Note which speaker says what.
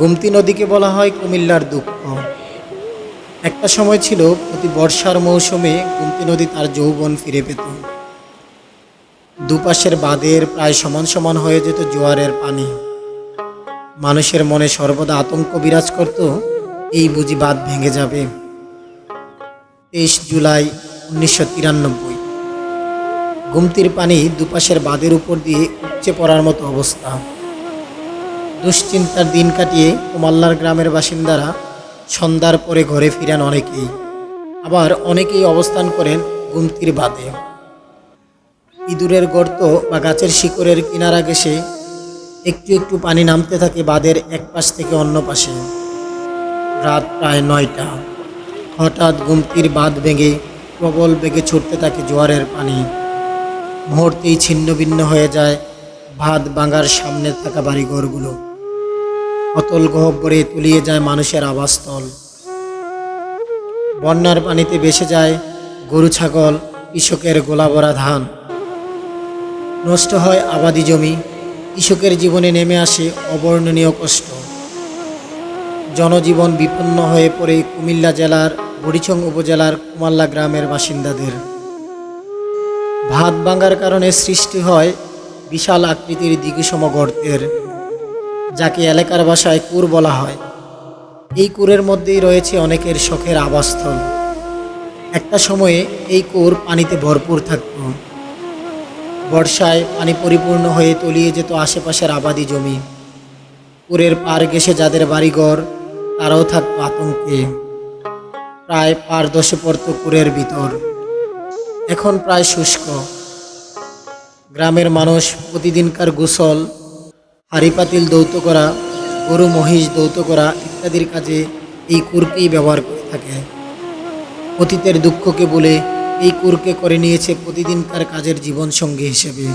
Speaker 1: গুমতি নদীকে বলা হয় কুমিল্লার দুঃখ। একটা সময় ছিল প্রতি বর্ষার মৌসুমে গুমতি নদী তার যৌবন ফিরে পেত। দুপাশের বাঁধের প্রায় সমান সমান হয়ে যেত জোয়ারের পানি। মানুষের মনে সর্বদা আতঙ্ক বিরাজ করত, এই বুঝি বাঁধ ভেঙে যাবে। তেইশ জুলাই উনিশশো তিরানব্বই। গুমতির পানি দুপাশের বাঁধের উপর দিয়ে উপচে পড়ার মতো অবস্থা। দুশ্চিন্তার দিন কাটিয়ে কুমাল্লার গ্রামের বাসিন্দারা সন্ধ্যার পরে ঘরে ফিরান অনেকেই। আবার অনেকেই অবস্থান করেন গুমতির বাঁধে। ইঁদুরের গর্ত বা গাছের শিকড়ের কিনারা ঘেসে একটু একটু পানি নামতে থাকে বাঁধের এক পাশ থেকে অন্য পাশে। রাত প্রায় নয়টা। হঠাৎ গুমতির বাঁধ ভেঙে প্রবল বেগে ছুটতে থাকে জোয়ারের পানি। মুহূর্তেই ছিন্ন ভিন্ন হয়ে যায় ভাত বাঙার সামনে থাকা বাড়িঘরগুলো। অতল গহ্বরে তুলিয়ে যায় মানুষের আবাসস্থল। বন্যার পানিতে ভেসে যায় গরু ছাগল, কৃষকের গোলাভরা ধান। নষ্ট হয় আবাদি জমি, কৃষকের জীবনে নেমে আসে অবর্ণনীয় কষ্ট। জনজীবন বিপন্ন হয়ে পড়ে কুমিল্লা জেলার বরিচং উপজেলার কুমাল্লা গ্রামের বাসিন্দাদের। ভাত ভাঙার কারণে সৃষ্টি হয় বিশাল আকৃতির দিগুসম গর্তের। যাকে এলাকার ভাষায় কুর বলা হয়। এই কুরের মধ্যেই রয়েছে অনেকের শখের আবাসস্থল। একটা সময়ে এই কুর পানিতে ভরপুর থাকত। বর্ষায় পানি পরিপূর্ণ হয়ে তলিয়ে যেত আশেপাশের আবাদি জমি। কুরের পার ঘেসে যাদের বাড়িঘর, তারাও থাকতো আতঙ্কে। প্রায় পার দশে পড়ত কুরের ভিতর। এখন প্রায় শুষ্ক। গ্রামের মানুষ প্রতিদিনকার গোসল হাড়ি পাতিল দৌত করা, গরু মহিষ দৌত করা ইত্যাদির কাজে এই কুরকেই ব্যবহার করে থাকে। অতীতের দুঃখকে বলে এই কুরকে করে নিয়েছে প্রতিদিনকার কাজের জীবনসঙ্গী হিসেবে।